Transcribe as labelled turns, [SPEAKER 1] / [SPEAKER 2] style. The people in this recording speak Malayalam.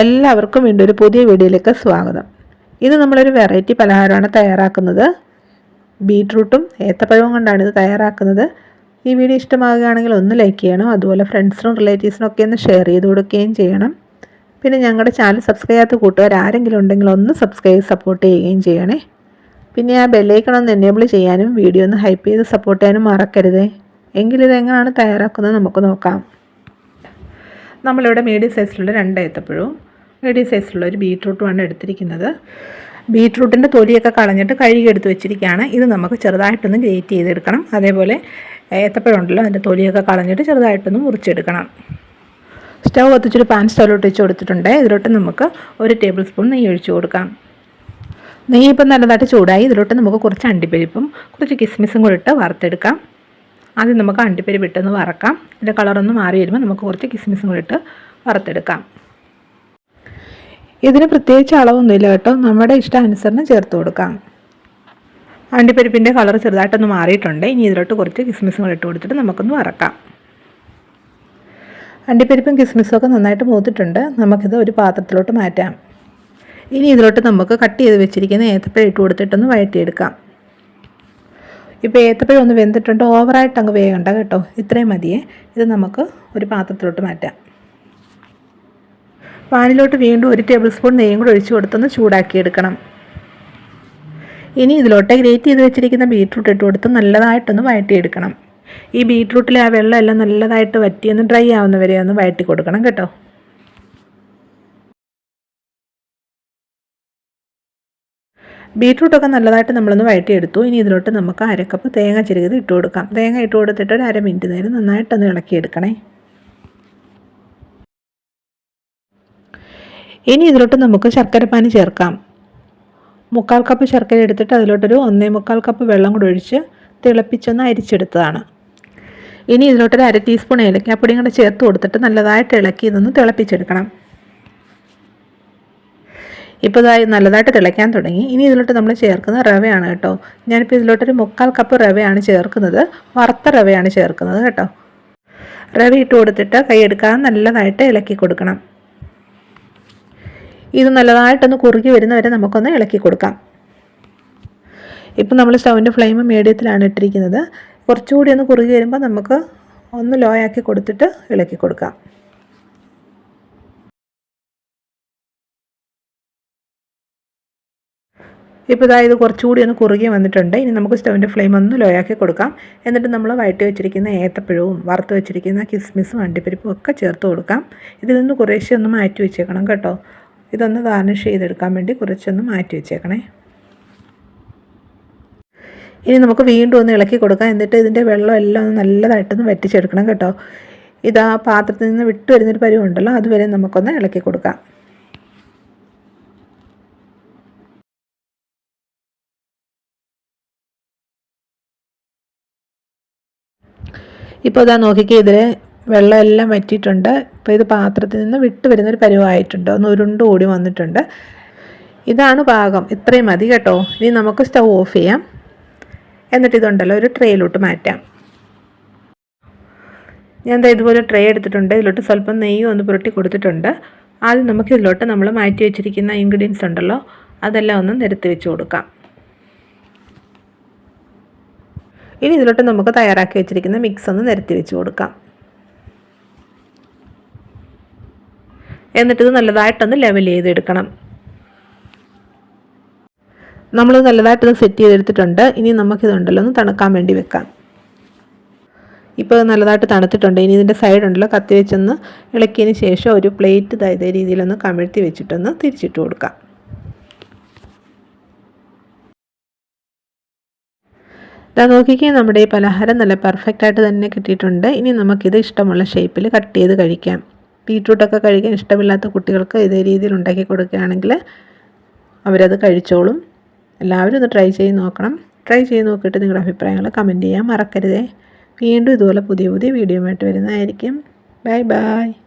[SPEAKER 1] എല്ലാവർക്കും വീണ്ടും ഒരു പുതിയ വീഡിയോയിലേക്ക് സ്വാഗതം. ഇത് നമ്മളൊരു വെറൈറ്റി പലഹാരമാണ് തയ്യാറാക്കുന്നത്. ബീട്രൂട്ടും ഏത്തപ്പഴവും കൊണ്ടാണ് ഇത് തയ്യാറാക്കുന്നത്. ഈ വീഡിയോ ഇഷ്ടമാകുകയാണെങ്കിൽ ഒന്ന് ലൈക്ക് ചെയ്യണം. അതുപോലെ ഫ്രണ്ട്സിനും റിലേറ്റീവ്സിനും ഒക്കെ ഒന്ന് ഷെയർ ചെയ്ത് കൊടുക്കുകയും ചെയ്യണം. പിന്നെ ഞങ്ങളുടെ ചാനൽ സബ്സ്ക്രൈബ് ചെയ്യാത്ത കൂട്ടുകാർ ആരെങ്കിലും ഉണ്ടെങ്കിൽ ഒന്ന് സബ്സ്ക്രൈബ് സപ്പോർട്ട് ചെയ്യുകയും ചെയ്യണേ. പിന്നെ ആ ബെല്ലൈക്കൺ ഒന്ന് എനേബിൾ ചെയ്യാനും വീഡിയോ ഒന്ന് ഹൈപ്പ് ചെയ്ത് സപ്പോർട്ട് ചെയ്യാനും മറക്കരുതേ. എങ്കിലിത് എങ്ങനെയാണ് തയ്യാറാക്കുന്നത് നമുക്ക് നോക്കാം. നമ്മളിവിടെ മീഡിയം സൈസിലുള്ള രണ്ട് ഏത്തപ്പഴവും മീഡിയം സൈസിലുള്ള ഒരു ബീട്രൂട്ടുമാണ് എടുത്തിരിക്കുന്നത്. ബീട്രൂട്ടിന്റെ തൊലിയൊക്കെ കളഞ്ഞിട്ട് കഴുകി എടുത്ത് വെച്ചിരിക്കുകയാണ്. ഇത് നമുക്ക് ചെറുതായിട്ടൊന്ന് ഗ്രേറ്റ് ചെയ്തെടുക്കണം. അതേപോലെ ഏത്തപ്പഴമുണ്ടല്ലോ അതിന്റെ തൊലിയൊക്കെ കളഞ്ഞിട്ട് ചെറുതായിട്ടൊന്ന് മുറിച്ചെടുക്കണം. സ്റ്റൗ കത്തിച്ചൊരു പാൻ സ്റ്റൗലോട്ട് വെച്ച് കൊടുത്തിട്ടുണ്ട്. ഇതിലോട്ട് നമുക്ക് ഒരു ടേബിൾ സ്പൂൺ നെയ്യ് ഒഴിച്ചു കൊടുക്കാം. നെയ്യ് ഇപ്പം നല്ലതായിട്ട് ചൂടായി. ഇതിലോട്ട് നമുക്ക് കുറച്ച് അണ്ടിപ്പരിപ്പും കുറച്ച് കിസ്മിസും കൂടി ഇട്ട് വറുത്തെടുക്കാം. ആദ്യം നമുക്ക് അണ്ടിപ്പരിപ്പ് ഇട്ടൊന്ന് വറക്കാം. ഇതിന്റെ കളറൊന്ന് മാറി വരുമ്പോൾ നമുക്ക് കുറച്ച് കിസ്മിസും കൂടി ഇട്ട് വറുത്തെടുക്കാം. ഇതിന് പ്രത്യേകിച്ച് അളവൊന്നുമില്ല കേട്ടോ. നമ്മുടെ ഇഷ്ടാനുസരണം ചേർത്ത് കൊടുക്കാം. അണ്ടിപ്പരിപ്പിന്റെ കളർ ചെറുതായിട്ടൊന്ന് മാറിയിട്ടുണ്ട്. ഇനി ഇതിലോട്ട് കുറച്ച് കിസ്മിസും കൂടി ഇട്ട് കൊടുത്തിട്ട് നമുക്കൊന്ന് വറക്കാം. അണ്ടിപ്പരിപ്പും കിസ്മിസും ഒക്കെ നന്നായിട്ട് മൂത്തിട്ടുണ്ട്. നമുക്കിത് ഒരു പാത്രത്തിലോട്ട് മാറ്റാം. ഇനി ഇതിലോട്ട് നമുക്ക് കട്ട് ചെയ്ത് വെച്ചിരിക്കുന്ന ഏത്തപ്പഴം ഇട്ട് കൊടുത്തിട്ടൊന്ന് വഴറ്റിയെടുക്കാം. ഇപ്പോൾ ഏത്തപ്പഴം ഒന്ന് വെന്തിട്ടുണ്ട്. ഓവറായിട്ട് അങ്ങ് വേഗണ്ട കേട്ടോ. ഇത്രയും മതിയേ. ഇത് നമുക്ക് ഒരു പാത്രത്തിലോട്ട് മാറ്റാം. പാനിലോട്ട് വീണ്ടും ഒരു ടേബിൾ സ്പൂൺ നെയ്യും കൂടെ ഒഴിച്ചു കൊടുത്തൊന്ന് ചൂടാക്കിയെടുക്കണം. ഇനി ഇതിലോട്ട് ഗ്രേറ്റ് ചെയ്ത് വെച്ചിരിക്കുന്ന ബീട്രൂട്ട് ഇട്ട് കൊടുത്ത് നല്ലതായിട്ടൊന്ന് വഴറ്റിയെടുക്കണം. ഈ ബീട്രൂട്ടിലെ ആ വെള്ളം എല്ലാം നല്ലതായിട്ട് വറ്റിയൊന്ന് ഡ്രൈ ആവുന്നവരെ ഒന്ന് വഴറ്റി കൊടുക്കണം കേട്ടോ. ബീട്രൂട്ടൊക്കെ നല്ലതായിട്ട് നമ്മളൊന്ന് വഴറ്റിയെടുത്തു. ഇനി ഇതിലോട്ട് നമുക്ക് അരക്കപ്പ് തേങ്ങ ചെരുകിയത് ഇട്ട് കൊടുക്കാം. തേങ്ങ ഇട്ട് കൊടുത്തിട്ട് ഒരു അര മിനിറ്റ് നേരം നന്നായിട്ടൊന്ന് ഇളക്കിയെടുക്കണേ. ഇനി ഇതിലോട്ട് നമുക്ക് ശർക്കരപ്പാനി ചേർക്കാം. മുക്കാൽ കപ്പ് ശർക്കര എടുത്തിട്ട് അതിലോട്ടൊരു ഒന്നേ മുക്കാൽ കപ്പ് വെള്ളം കൂടി ഒഴിച്ച് തിളപ്പിച്ചൊന്ന് അരിച്ചെടുത്തതാണ്. ഇനി ഇതിലോട്ടൊരു അര ടീസ്പൂൺ ഏലക്കാപ്പൊടിയും കൂടെ ചേർത്ത് കൊടുത്തിട്ട് നല്ലതായിട്ട് ഇളക്കി ഇതൊന്ന് തിളപ്പിച്ചെടുക്കണം. ഇപ്പോൾ ഇതായി നല്ലതായിട്ട് തിളയ്ക്കാൻ തുടങ്ങി. ഇനി ഇതിലോട്ട് നമ്മൾ ചേർക്കുന്ന റവയാണ് കേട്ടോ. ഞാനിപ്പോൾ ഇതിലോട്ടൊരു മുക്കാൽ കപ്പ് റവയാണ് ചേർക്കുന്നത്. വറുത്ത റവയാണ് ചേർക്കുന്നത് കേട്ടോ. റവ ഇട്ട് കൊടുത്തിട്ട് കൈയെടുക്കാൻ നല്ലതായിട്ട് ഇളക്കി കൊടുക്കണം. ഇത് നല്ലതായിട്ടൊന്ന് കുറുകി വരുന്നവരെ നമുക്കൊന്ന് ഇളക്കി കൊടുക്കാം. ഇപ്പം നമ്മൾ സ്റ്റൗവിന്റെ ഫ്ലെയിം മീഡിയത്തിലാണ് ഇട്ടിരിക്കുന്നത്. കുറച്ചുകൂടി ഒന്ന് കുറുകി വരുമ്പോൾ നമുക്ക് ഒന്ന് ലോ ആക്കി കൊടുത്തിട്ട് ഇളക്കി കൊടുക്കാം. ഇപ്പോൾ ഇതാ ഇത് കുറച്ചുകൂടി ഒന്ന് കുറുകി വന്നിട്ടുണ്ട്. ഇനി നമുക്ക് സ്റ്റൗവിന്റെ ഫ്ലെയിം ഒന്ന് ലോ ആക്കി കൊടുക്കാം. എന്നിട്ട് നമ്മൾ വയറ്റി വെച്ചിരിക്കുന്ന ഏത്തപ്പഴവും വറുത്ത് വെച്ചിരിക്കുന്ന കിസ്മിസും അണ്ടിപ്പരിപ്പും ഒക്കെ ചേർത്ത് കൊടുക്കാം. ഇതിൽ നിന്ന് കുറേശ്ശെ ഒന്ന് മാറ്റി വെച്ചേക്കണം കേട്ടോ. ഇതൊന്ന് വാർണിഷ് ചെയ്തെടുക്കാൻ വേണ്ടി കുറച്ചൊന്ന് മാറ്റി വെച്ചേക്കണേ. ഇനി നമുക്ക് വീണ്ടും ഒന്ന് ഇളക്കി കൊടുക്കാം. എന്നിട്ട് ഇതിന്റെ വെള്ളം എല്ലാം ഒന്ന് നല്ലതായിട്ടൊന്ന് വറ്റിച്ചെടുക്കണം കേട്ടോ. ഇത് പാത്രത്തിൽ നിന്ന് വിട്ടു വരുന്നൊരു പരിവുണ്ടല്ലോ അതുവരെ നമുക്കൊന്ന് ഇളക്കി കൊടുക്കാം. ഇപ്പോൾ ഇതാ നോക്കിക്കേ ഇതിൽ വെള്ളം എല്ലാം വറ്റിയിട്ടുണ്ട്. ഇപ്പോൾ ഇത് പാത്രത്തിൽ നിന്ന് വിട്ട് വരുന്നൊരു പരുവായിട്ടുണ്ട്. ഒന്ന് ഉരുണ്ട് ഓടി വന്നിട്ടുണ്ട്. ഇതാണ് പാകം. ഇത്രയും മതി കേട്ടോ. ഇനി നമുക്ക് സ്റ്റൗ ഓഫ് ചെയ്യാം. എന്നിട്ട് ഇതുണ്ടല്ലോ ഒരു ട്രേയിലോട്ട് മാറ്റാം. ഞാൻ എന്താ ഇതുപോലെ ട്രേ എടുത്തിട്ടുണ്ട്. ഇതിലോട്ട് സ്വല്പം നെയ്യും ഒന്ന് പുരട്ടി കൊടുത്തിട്ടുണ്ട്. ആദ്യം നമുക്ക് ഇതിലോട്ട് നമ്മൾ മാറ്റി വെച്ചിരിക്കുന്ന ഇൻഗ്രീഡിയൻസ് ഉണ്ടല്ലോ അതെല്ലാം ഒന്ന് നിരത്തി വെച്ച് കൊടുക്കാം. ഇനി ഇതിലോട്ട് നമുക്ക് തയ്യാറാക്കി വെച്ചിരിക്കുന്ന മിക്സ് ഒന്ന് നിരത്തി വെച്ച് കൊടുക്കാം. എന്നിട്ട് ഇത് നല്ലതായിട്ടൊന്ന് ലെവൽ ചെയ്തെടുക്കണം. നമ്മൾ നല്ലതായിട്ടൊന്ന് സെറ്റ് ചെയ്തെടുത്തിട്ടുണ്ട്. ഇനി നമുക്കിതുണ്ടല്ലോ ഒന്ന് തണുക്കാൻ വേണ്ടി വെക്കാം. ഇപ്പോൾ നല്ലതായിട്ട് തണുത്തിട്ടുണ്ട്. ഇനി ഇതിന്റെ സൈഡ് ഉണ്ടല്ലോ കത്തി വെച്ചൊന്ന് ഇളക്കിയതിന് ശേഷം ഒരു പ്ലേറ്റ് ഇതായ രീതിയിലൊന്ന് കമിഴ്ത്തി വെച്ചിട്ടൊന്ന് തിരിച്ചിട്ട് കൊടുക്കാം. ഇതാ നോക്കിക്കേ നമ്മുടെ ഈ പലഹാരം നല്ല പെർഫെക്റ്റായിട്ട് തന്നെ കിട്ടിയിട്ടുണ്ട്. ഇനി നമുക്കിത് ഇഷ്ടമുള്ള ഷേപ്പിൽ കട്ട് ചെയ്ത് കഴിക്കാം. ബീട്രൂട്ടൊക്കെ കഴിക്കാൻ ഇഷ്ടമില്ലാത്ത കുട്ടികൾക്ക് ഇതേ രീതിയിൽ ഉണ്ടാക്കി കൊടുക്കുകയാണെങ്കിൽ അവരത് കഴിച്ചോളും. എല്ലാവരും ഒന്ന് ട്രൈ ചെയ്ത് നോക്കണം. ട്രൈ ചെയ്ത് നോക്കിയിട്ട് നിങ്ങളുടെ അഭിപ്രായങ്ങൾ കമന്റ് ചെയ്യാൻ മറക്കരുതേ. വീണ്ടും ഇതുപോലെ പുതിയ പുതിയ വീഡിയോ ആയിട്ട് വരുന്നതായിരിക്കും. Bye bye.